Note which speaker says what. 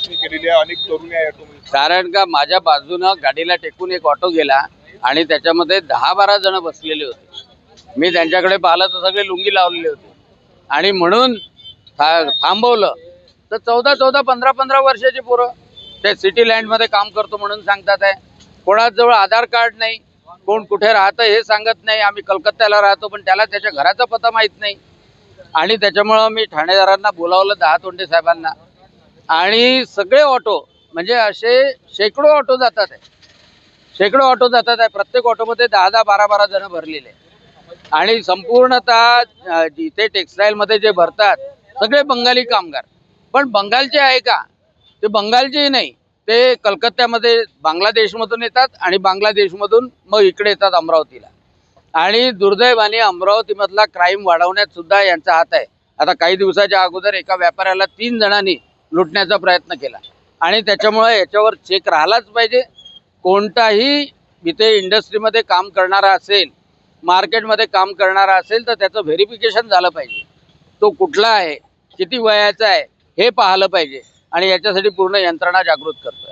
Speaker 1: तपासणी केलेली आहे. अनेक तरुणी आहे ऑटोमध्ये
Speaker 2: कारण का माझ्या बाजूनं गाडीला टेकून एक ऑटो गेला आणि त्याच्यामध्ये दहा बारा जण बसलेले होते. मी त्यांच्याकडे पाहिलं तर सगळे लुंगी लावलेले होते. आणि म्हणून थांबवलं. तर चौदा चौदा पंधरा पंधरा वर्षाची पोरं ते सिटी लँडमध्ये काम करतो म्हणून सांगतात आहे. कोणाजवळ आधार कार्ड नाही कोण कुठे राहतं हे सांगत नाही. आम्ही कलकत्त्याला राहतो पण त्याला त्याच्या घराचा पत्ता माहीत नाही. आणि त्याच्यामुळं मी ठाणेदारांना बोलावलं दहा तोंडे साहेबांना. आणि सगळे ऑटो म्हणजे असे शेकडो ऑटो जातात आहे. शेकडो ऑटो जातात आहे. प्रत्येक ऑटोमध्ये दहा दहा बारा बारा जण भरलेले आणि संपूर्णतः जिथे टेक्सटाईलमध्ये जे भरतात सगळे बंगाली कामगार. पण बंगालचे आहे का? ते बंगालचेही नाही. ते कलकत्त्यामध्ये बांगलादेशमधून येतात आणि बांगलादेशमधून मग इकडे येतात अमरावतीला. आणि दुर्दैवाने अमरावतीमधला क्राईम वाढवण्यात सुद्धा यांचा हात आहे. आता काही दिवसाच्या अगोदर एका व्यापाऱ्याला तीन जणांनी लुटण्याचा प्रयत्न केला. आणि त्याच्यामुळे याच्यावर चेक राहिलाच पाहिजे. कोणताही इथे इंडस्ट्रीमध्ये काम करणारा असेल मार्केटमध्ये काम करणारा असेल तर त्याचं व्हेरिफिकेशन झालं पाहिजे. तो कुठला आहे किती वयाचा आहे हे पाहिलं पाहिजे. आणि याच्यासाठी पूर्ण यंत्रणा जागृत करतो